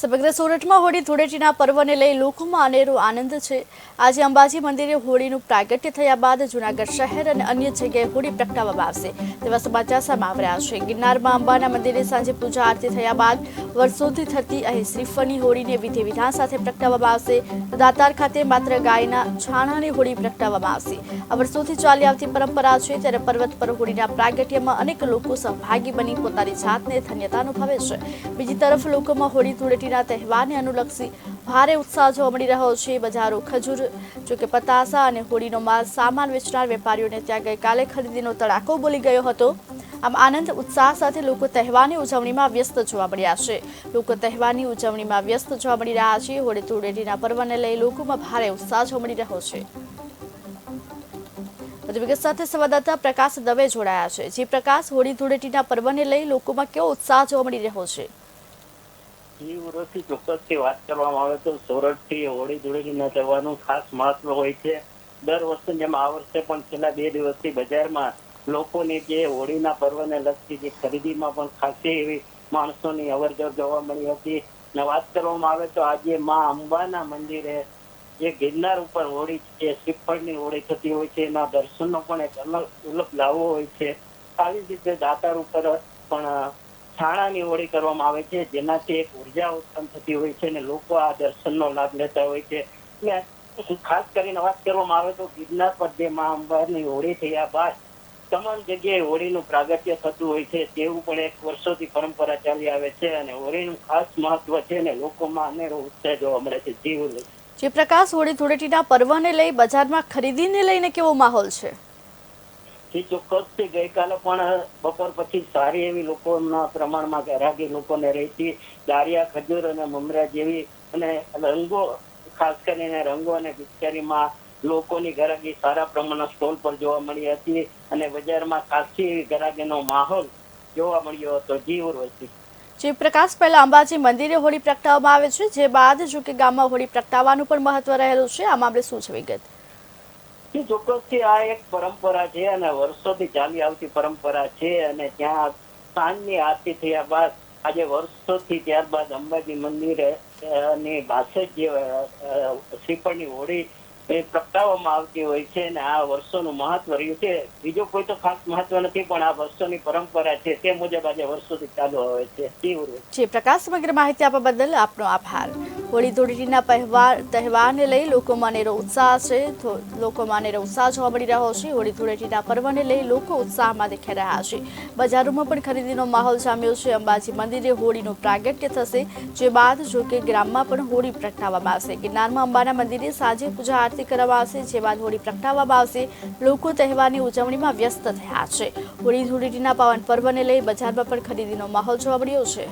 સમગ્ર સુરતમાં હોળી ધૂળેટીના પર્વને લઈ લોકોમાં અનેરો આનંદ છે. આજે અંબાજી મંદિરે હોળીનું પ્રાગટ્ય થયા બાદ જૂનાગઢ શહેર અને અન્ય જગ્યાએ હોળી પ્રગટાવવામાં આવશે. તેવા સમાચાર સામે આવ્યા છે. ગિરનારમાં અંબાના મંદિરે સાંજે પૂજા આરતી થયા બાદ વર્ષોથી થતી અહીં શ્રીફળની હોળીને વિધિ વિધાન સાથે પ્રગટાવવામાં આવશે. દાતાર ખાતે માત્ર ગાયના છાણાની હોળી પ્રગટાવવામાં આવશે. આ વર્ષોથી ચાલી આવતી પરંપરા છે ત્યારે પર્વત પર હોળીના પ્રાગટ્યમાં અનેક લોકો સહભાગી બની પોતાની જાતને ધન્યતા અનુભવે છે. બીજી તરફ લોકોમાં હોળી ધૂળેટીના તહેવારને અનુલક્ષી ભારે ઉત્સાહ જોવા મળી રહ્યો છે. બજારો ખજૂર, જોકે પતાસા અને હોળીનો માલ સામાન વેચનાર વેપારીઓને ત્યાં ગઈકાલે ખરીદીનો તડાકો બોલી ગયો હતો. આમ આનંદ, ઉત્સાહ સાથે લોકો તહેવારની ઉજવણીમાં વ્યસ્ત જોવા મળ્યા છે. લોકો તહેવારની ઉજવણીમાં વ્યસ્ત જોવા મળી રહ્યા છે. હોળી ધૂળેટીના પર્વને લઈ લોકોમાં ભારે ઉત્સાહ જોવા મળી રહ્યો છે. વધુ વિગત સાથે સંવાદદાતા પ્રકાશ દવે જોડાયા છે. જે પ્રકાશ હોળી ધૂળેટીના પર્વને લઈ લોકોમાં કેવો ઉત્સાહ જોવા મળી રહ્યો છે? એ ચોક્કસથી વાત કરવામાં આવે તો સોરઠથી હોળી ધૂળેટીના તહેવારનું ખાસ મહત્વ હોય છે. દર વર્ષે જેમ આ વર્ષે પણ છેલ્લા બે દિવસથી બજારમાં લોકોની જે હોળીના પર્વને લગતી જે ખરીદીમાં પણ ખાસી એવી માણસોની અવરજવર જોવા મળી હતી. ને વાત કરવામાં આવે તો આજે માં અંબાના મંદિરે જે ગિરનાર ઉપર હોળી છે, શ્રીફળની હોળી થતી હોય છે, એના દર્શનનો પણ એક અલગ ઉલ્લખ લાવો હોય છે. આવી રીતે દાતાર ઉપર પણ છાણાની હોળી કરવામાં આવે છે, જેનાથી એક ઊર્જા ઉત્પન્ન થતી હોય છે અને લોકો આ દર્શનનો લાભ લેતા હોય છે. એટલે ખાસ કરીને વાત કરવામાં આવે તો ગિરનાર પર જે મા અંબાની હોળી થયા બાદ તમામ જગ્યાએ હોળીનું પ્રાગટ્ય થતું હોય છે. તેવું પણ એક વર્ષોથી પરંપરા ચાલી આવે છે અને હોળીનું ખાસ મહત્વ છે અને લોકોમાં અનેરો ઉત્સાહ જોવા મળે છે. જીવ જે પ્રકાશ હોળી ધૂળેટીના પર્વને લઈ બજારમાં ખરીદીને લઈને કેવો માહોલ છે? જે ચોક્કસથી ગઈકાલે પણ બપોર પછી સારી એવી લોકોના પ્રમાણમાં ઘરાગી લોકોને રહેતી દારિયા ખજૂર અને મમરા જેવી અને રંગો, ખાસ કરીને રંગો અને પિચકારીમાં લોકોની ગરાગી સારા પ્રમાણમાં સ્ટોલ પર જોવા મળી હતી અને બજારમાં ખાસી ગ્રાહકીનો માહોલ જોવા મળ્યો હતો. જી ઉર્વશી. જે પ્રકાશ પહેલા અંબાજી મંદિરે હોળી પ્રગટાવવામાં આવે છે, જે બાદ જો કે ગામમાં હોળી પ્રગટાવવાનું પણ મહત્વ રહેલું છે. આ મામલે શું છે વિગત જે ચોક્કસથી આ એક પરંપરા છે અને વર્ષોથી ચાલી આવતી પરંપરા છે અને ત્યાં સાંજની આરતી થયા બાદ, આજે વર્ષોથી ત્યારબાદ અંબાજી મંદિરે ની પાસે જે શ્રીફળની હોળી એ પ્રગટાવવામાં આવતી હોય છે અને આ વર્ષોનું મહત્વ રહ્યું છે. બીજો કોઈ તો ખાસ મહત્વ નથી, પણ આ વર્ષોની પરંપરા છે તે મુજબ આજે વર્ષોથી ચાલુ આવે છે. જે પ્રકાશ સમગ્ર માહિતી આપવા બદલ આપનો આભાર. હોળી ધૂળેટીના તહેવાર, તહેવારને લઈ લોકોમાં નેરો ઉત્સાહ છે. લોકોમાં નેરો ઉત્સાહ જોવા મળી રહ્યો છે. હોળી ધૂળેટીના પર્વને લઈ લોકો ઉત્સાહમાં દેખાઈ રહ્યા છે. બજારોમાં પણ ખરીદીનો માહોલ જામ્યો છે. અંબાજી મંદિરે હોળીનું પ્રાગટ્ય થશે. જે બાદ જોકે ગ્રામમાં પણ હોળી પ્રગટાવવામાં આવશે. ગિરનારમાં અંબાના મંદિરે સાંજે પૂજા આરતી કરવામાં આવશે જે બાદ હોળી પ્રગટાવવામાં આવશે. લોકો તહેવારની ઉજવણીમાં વ્યસ્ત થયા છે. હોળી ધૂળેટીના પાવન પર્વને લઈ બજારમાં પણ ખરીદીનો માહોલ જોવા મળ્યો છે.